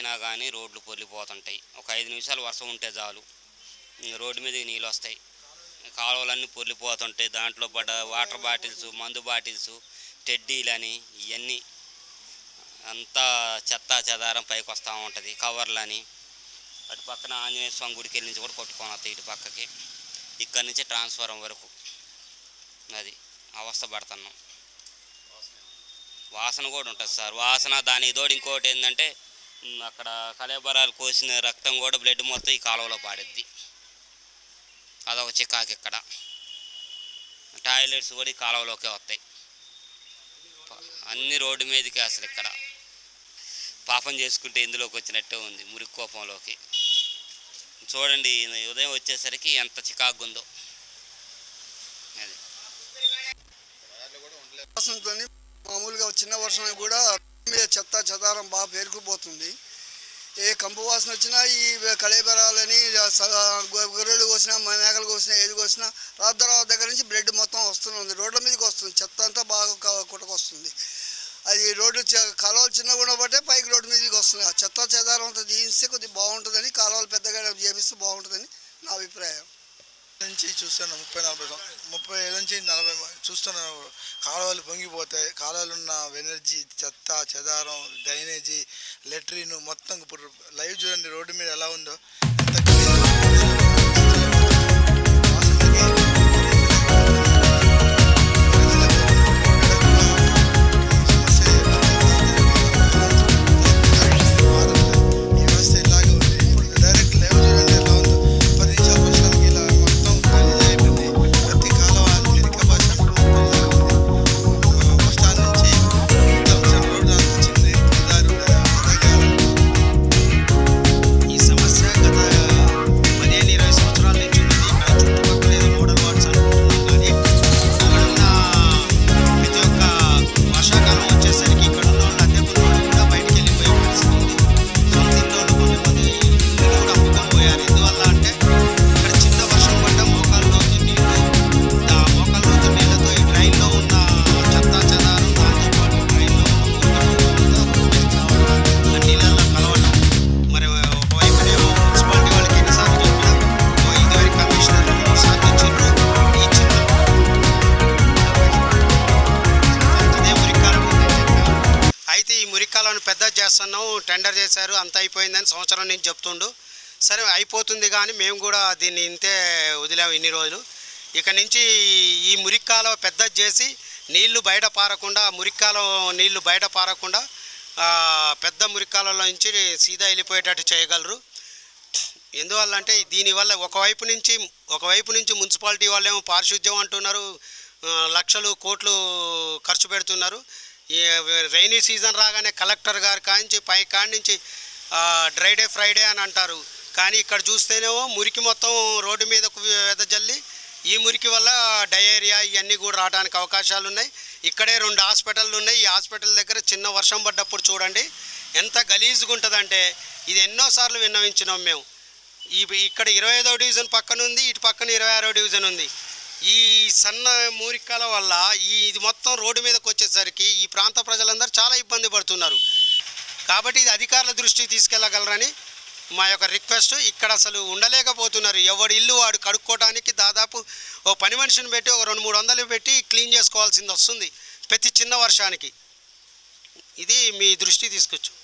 వచ్చినా కానీ రోడ్లు పొర్లిపోతుంటాయి. ఒక ఐదు నిమిషాలు వర్షం ఉంటే చాలు. రోడ్డు మీదకి నీళ్ళు వస్తాయి. కాలువలన్నీ పొర్లిపోతుంటాయి. దాంట్లో పడ్డ వాటర్ బాటిల్స్ మందు బాటిల్స్ టెడ్డీలని ఇవన్నీ అంతా చెత్త చెదారం పైకి వస్తూ ఉంటుంది. కవర్లని అటు పక్కన ఆంజనేయ స్వామి గుడికి వెళ్ళి నుంచి కూడా కొట్టుకొని వస్తాయి ఇటు పక్కకి. ఇక్కడి నుంచి ట్రాన్స్ఫారం వరకు. అది అవస్థ పడుతున్నాం. వాసన కూడా ఉంటుంది సార్. వాసన దానికి తోడు ఇంకోటి ఏంటంటే అక్కడ కళేబరాలు కోసిన రక్తం కూడా బ్లడ్ మొత్తం ఈ కాలువలో పాడిద్ది. అదొక చికాకు ఇక్కడ. టాయిలెట్స్ కూడా ఈ కాలువలోకే వస్తాయి. అన్ని రోడ్డు మీదకి అసలు ఇక్కడ. పాపం చేసుకుంటే ఇందులోకి వచ్చినట్టే ఉంది మురికి కోపంలోకి. చూడండి ఉదయం వచ్చేసరికి ఎంత చికాకు ఉందో. అది. మామూలుగా చిన్న వర్షం కూడా మీద చెత్త చెదారం బాగా పేరుకుపోతుంది. ఏ కంపు వాసన వచ్చినా ఈ కళేబరాలని గొర్రెలు కోసినా మేకలు కోసినా ఏది కోసినా రాద్దరావు దగ్గర నుంచి బ్లడ్ మొత్తం వస్తుంది రోడ్ల మీదకి వస్తుంది. చెత్త అంతా బాగా క- కుటకొస్తుంది అది రోడ్డు చ- కాలువలు చిన్నగా కూడా బట్టే పైకి రోడ్డు మీదకి వస్తుంది. ఆ చెత్త చెదారం అంతా తీయిస్తే కొద్దిగా బాగుంటుందని కాలువలు పెద్దగా చేపిస్తే బాగుంటుందని నా అభిప్రాయం. నుంచి చూస్తున్నాను ముప్పై నలభై ముప్పై ఏళ్ళ నుంచి నలభై చూస్తున్నాను కాలువలు పొంగిపోతాయి. కాలువలు ఉన్న ఎనర్జీ చెత్త చెదారం డ్రైనేజీ లెట్రిన్ మొత్తం ఇప్పుడు లైవ్ చూడండి రోడ్డు మీద ఎలా ఉందో. ఎంత ఈ పెద్ద చేస్తున్నాం టెండర్ చేశారు అంత అయిపోయిందని సంవత్సరం నుంచి చెప్తుండు. సరే అయిపోతుంది కానీ మేము కూడా దీన్ని ఇంతే వదిలాము ఇన్ని రోజులు. ఇక నుంచి ఈ మురికాలం పెద్ద చేసి నీళ్ళు బయట పారకుండా ఆ మురికాలం నీళ్ళు బయట పారకుండా పెద్ద మురికాలలో నుంచి సీదా వెళ్ళిపోయేటట్టు చేయగలరు. ఎందువల్ల అంటే దీనివల్ల ఒకవైపు నుంచి ఒకవైపు నుంచి మున్సిపాలిటీ వాళ్ళేమో పారిశుద్ధ్యం అంటున్నారు లక్షలు కోట్లు ఖర్చు పెడుతున్నారు. రైనీ సీజన్ రాగానే కలెక్టర్ గారు కానించి పై కానించి నుంచి ఫ్రైడే అని అంటారు. కానీ ఇక్కడ చూస్తేనేమో మురికి మొత్తం రోడ్డు మీదకు వెదజల్లి ఈ మురికి వల్ల డయేరియా ఇవన్నీ కూడా రావడానికి అవకాశాలు ఉన్నాయి ఇక్కడే రెండు హాస్పిటళ్ళు ఉన్నాయి. ఈ హాస్పిటల్ దగ్గర చిన్న వర్షం పడ్డప్పుడు చూడండి ఎంత గలీజ్గా ఉంటుందంటే ఇది ఎన్నోసార్లు విన్నవించినాం మేము. ఈ ఇక్కడ ఇరవై ఐదో డివిజన్ పక్కన ఉంది ఇటు పక్కన ఇరవై ఆరో డివిజన్ ఉంది. ఈ సన్న మూరికల వల్ల ఈ ఇది మొత్తం రోడ్డు మీదకి వచ్చేసరికి ఈ ప్రాంత ప్రజలందరూ చాలా ఇబ్బంది పడుతున్నారు. కాబట్టి ఇది అధికారుల దృష్టికి తీసుకెళ్ళగలరని మా యొక్క రిక్వెస్ట్. ఇక్కడ అసలు ఉండలేకపోతున్నారు. ఎవడి ఇల్లు వాడు కడుక్కోవడానికి దాదాపు ఓ పని మనిషిని పెట్టి ఒక రెండు మూడు వందలు పెట్టి క్లీన్ చేసుకోవాల్సింది వస్తుంది. ప్రతి చిన్న వర్షానికి. ఇది మీ దృష్టి తీసుకొచ్చు.